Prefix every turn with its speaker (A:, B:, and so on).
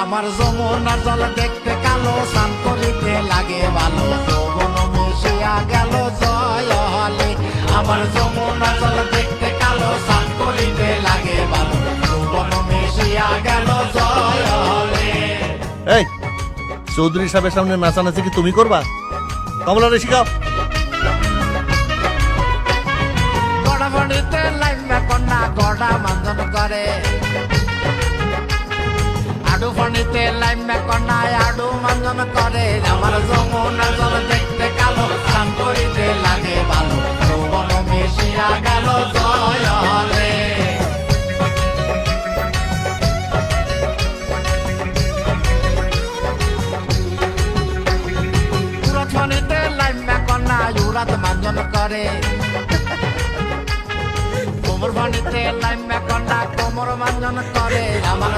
A: আমার যমুনার জল দেখতে কালো স্নান করিতে লাগে ভালো। যৌবন মিশিয়া গেল জয় হলে আমার যমুনার জল দেখতে কালো স্নান করিতে লাগে ভালো। যৌবন মিশিয়া গেল জয় হলে
B: এই চৌধুরী সাহেবের সামনে নাচানাচি কি তুমি করবা? কমলারে শিখাও
A: গড়াবড়িতে লাইমা কন্যা গড়া মাঞ্জন করে। ফণিতে লাইমা কন্যা আডু মাঞ্জন করে। আমার যমুনা জল দেখতে কালো, স্নান করিতে লাগে ভালো যৌবন মিশিয়া গেল জয় হলে উড়ত ফণিতে লাইমা কন্যা করে। কোমর ভানিতে লাইমা কন্যা কোমর মাঞ্জন করে। আমার